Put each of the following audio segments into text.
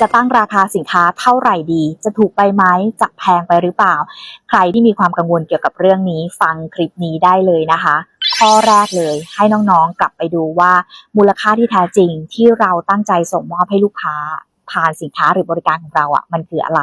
จะตั้งราคาสินค้าเท่าไหร่ดี จะถูกไปไหมจะแพงไปหรือเปล่า ใครที่มีความกังวลเกี่ยวกับเรื่องนี้ฟังคลิปนี้ได้เลยนะคะข้อแรกเลยให้น้องๆกลับไปดูว่ามูลค่าที่แท้จริงที่เราตั้งใจส่งมอบให้ลูกค้าผ่านสินค้าหรือบริการของเราอะมันคืออะไร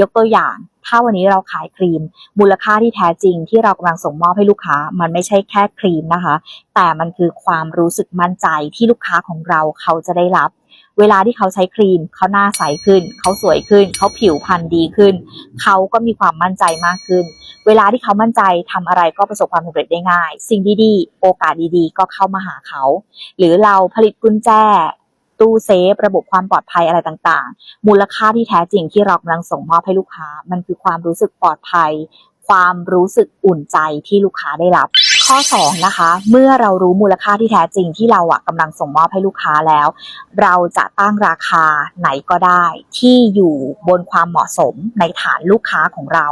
ยกตัวอย่าง ถ้าวันนี้เราขายครีม มูลค่าที่แท้จริงที่เรากำลังส่งมอบให้ลูกค้า มันไม่ใช่แค่ครีมนะคะ แต่มันคือความรู้สึกมั่นใจที่ลูกค้าของเราเขาจะได้รับ เวลาที่เขาใช้ครีมเขาหน้าใสขึ้น เขาสวยขึ้น เขาผิวพรรณดีขึ้น เขาก็มีความมั่นใจมากขึ้น เวลาที่เขามั่นใจทำอะไรก็ประสบความสำเร็จได้ง่าย สิ่งดีๆ โอกาสดีๆ ก็เข้ามาหาเขา หรือเราผลิตกุญแจตู้เซฟ ระบบความปลอดภัยอะไรต่างๆ มูลค่าที่แท้จริงที่เรากำลังส่งมอบให้ลูกค้า มันคือความรู้สึกปลอดภัย ความรู้สึกอุ่นใจที่ลูกค้าได้รับ ข้อ2นะคะ เมื่อเรารู้มูลค่าที่แท้จริงที่เราอะกำลังส่งมอบให้ลูกค้าแล้ว เราจะตั้งราคาไหนก็ได้ ที่อยู่บนความเหมาะสมในฐานลูกค้าของเรา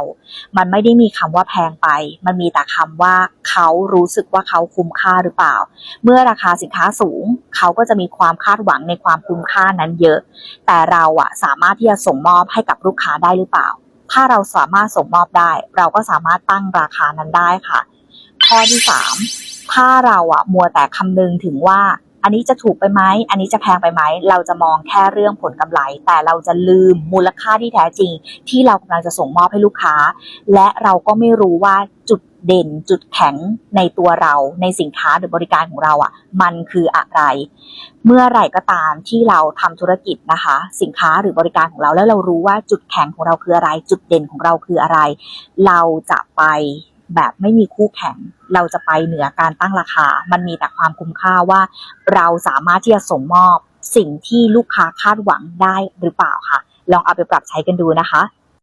มันไม่ได้มีคำว่าแพงไป มันมีแต่คำว่าเขารู้สึกว่าเขาคุ้มค่าหรือเปล่า เมื่อราคาสินค้าสูง เขาก็จะมีความคาดหวังในความคุ้มค่านั้นเยอะ แต่เราอะสามารถที่จะส่งมอบให้กับลูกค้าได้หรือเปล่า ถ้าเราสามารถส่งมอบได้ เราก็สามารถตั้งราคานั้นได้ค่ะ ข้อที่สามถ้าเราอะมัวแต่คำนึงถึงว่า อันนี้จะถูกไปไหมอันนี้จะแพงไปไหมเราจะมองแค่เรื่องผลกำไร แต่เราจะลืมมูลค่าที่แท้จริง ที่เรากำลังจะส่งมอบให้ลูกค้า และเราก็ไม่รู้ว่าจุดเด่นจุดแข็งในตัวเราในสินค้าหรือบริการของเราอะ่ะ มันคืออะไร เมื่อไหร่ก็ตามที่เราทำธุรกิจนะคะ สินค้าหรือบริการของเราแล้วเรารู้ว่าจุดแข็งของเราคืออะไร จุดเด่นของเราคืออะไร เราจะไป แบบไม่มีคู่แข่ง เราจะไปเหนือการตั้งราคา มันมีแต่ความคุ้มค่าว่า เราสามารถที่จะส่งมอบสิ่งที่ลูกค้าคาดหวังได้หรือเปล่าค่ะ ลองเอาไปปรับใช้กันดูนะคะ